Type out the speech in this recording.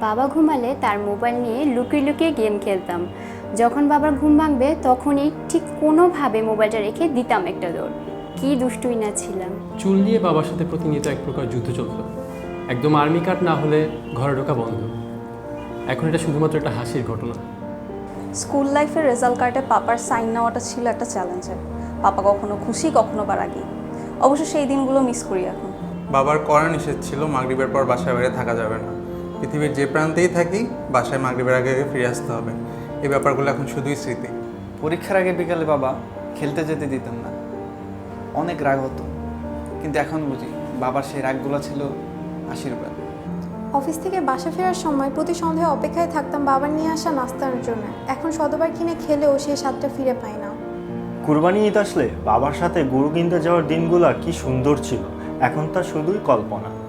বাবা ঘুমালে তার মোবাইল নিয়ে লুকিয়ে লুকিয়ে গেম খেলতাম। যখন বাবার ঘুম ভাঙবে তখনই ঠিক কোনোভাবে মোবাইলটা রেখে দিতাম একটা দৌড়। কি দুষ্টুই না ছিলাম। চুল নিয়ে বাবার সাথে প্রতিনিয়ত এক প্রকার যুদ্ধ চলত। একদম আর্মি কাট না হলে ঘরে ঢোকা বন্ধ। এখন এটা শুধুমাত্র একটা হাসির ঘটনা। স্কুল লাইফের রেজাল্ট কার্ডে পাপার সাইন নেওয়াটা ছিল একটা চ্যালেঞ্জের। পাপা কখনো খুশি কখনো বা রাগি। অবশ্য সেই দিনগুলো মিস করি এখন। বাবার কড়া নিষেধ ছিল মাগরিবের পর বাসায় বাইরে থাকা যাবে না। পৃথিবীর যে প্রান্তেই থাকি বাসায় মাগরিবের আগে আগে ফিরে আসতে হবে। এই ব্যাপারগুলো এখন শুধুই স্মৃতি। পরীক্ষার আগে বিকালে বাবা খেলতে যেতে দিতেন না। অনেক রাগ হতো। কিন্তু এখন বুঝি বাবার সেই রাগগুলো ছিল আশীর্বাদ। অফিস থেকে বাসা ফেরার সময় প্রতি সন্ধ্যায় অপেক্ষায় থাকতাম বাবার নিয়ে আসা নাস্তার জন্য। এখন শতবার কিনে খেলেও সেই স্বাদটা ফিরে পাই না। কুরবানি ঈদ আসলে বাবার সাথে গরু কিনতে যাওয়ার দিনগুলো কি সুন্দর ছিল। এখন তা শুধুই কল্পনা।